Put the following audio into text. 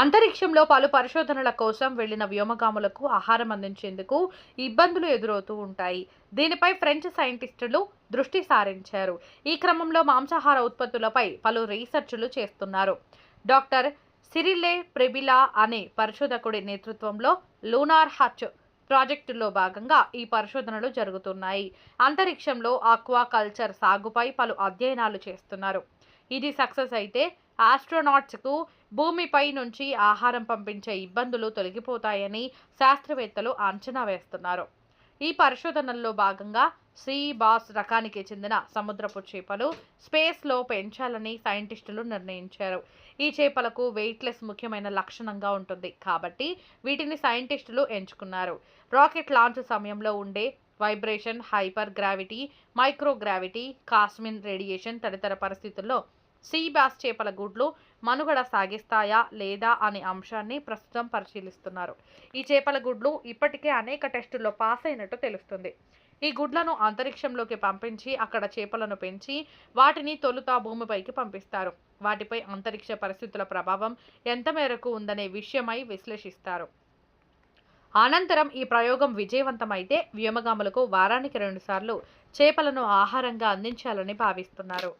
అంతరిక్షంలో పలు పరిశోధనల కోసం వెళ్ళిన వ్యోమగాములకు ఆహారం అందించేందుకు ఇబ్బందులు ఎదురవుతూ ఉంటాయి. దీనిపై ఫ్రెంచ్ సైంటిస్టులు దృష్టి సారించారు. ఈ క్రమంలో మాంసాహార ఉత్పత్తులపై పలు రీసెర్చ్లు చేస్తున్నారు. డాక్టర్ సిరిలే ప్రెబిలా అనే పరిశోధకుడి నేతృత్వంలో లూనార్ హచ్ ప్రాజెక్టులో భాగంగా ఈ పరిశోధనలు జరుగుతున్నాయి. అంతరిక్షంలో ఆక్వా కల్చర్ సాగుపై పలు అధ్యయనాలు చేస్తున్నారు. ఇది సక్సెస్ అయితే ఆస్ట్రోనాట్స్కు భూమిపై నుంచి ఆహారం పంపించే ఇబ్బందులు తొలగిపోతాయని శాస్త్రవేత్తలు అంచనా వేస్తున్నారు. ఈ పరిశోధనల్లో భాగంగా సీ బాస్ రకానికి చెందిన సముద్రపు చేపలు స్పేస్లో పెంచాలని సైంటిస్టులు నిర్ణయించారు. ఈ చేపలకు వెయిట్లెస్ ముఖ్యమైన లక్షణంగా ఉంటుంది కాబట్టి వీటిని సైంటిస్టులు ఎంచుకున్నారు. రాకెట్ లాంచ్ సమయంలో ఉండే vibration hyper gravity microgravity cosmic radiation తదితర పరిస్థితుల్లో సీ బాస్ చేపల గుడ్లు మనుగడ సాగిస్తాయా లేదా అనే అంశాన్ని ప్రస్తుతం పరిశీలిస్తున్నారు. ఈ చేపల గుడ్లు ఇప్పటికే అనేక టెస్టుల్లో పాస్ అయినట్టు తెలుస్తుంది. ఈ గుడ్లను అంతరిక్షంలోకి పంపించి అక్కడ చేపలను పెంచి వాటిని తొలుత భూమిపైకి పంపిస్తారు. వాటిపై అంతరిక్ష పరిస్థితుల ప్రభావం ఎంత మేరకు ఉందనే విషయమై విశ్లేషిస్తారు. అనంతరం ఈ ప్రయోగం విజయవంతమైతే వ్యోమగాములకు వారానికి రెండుసార్లు చేపలను ఆహారంగా అందించాలని భావిస్తున్నారు.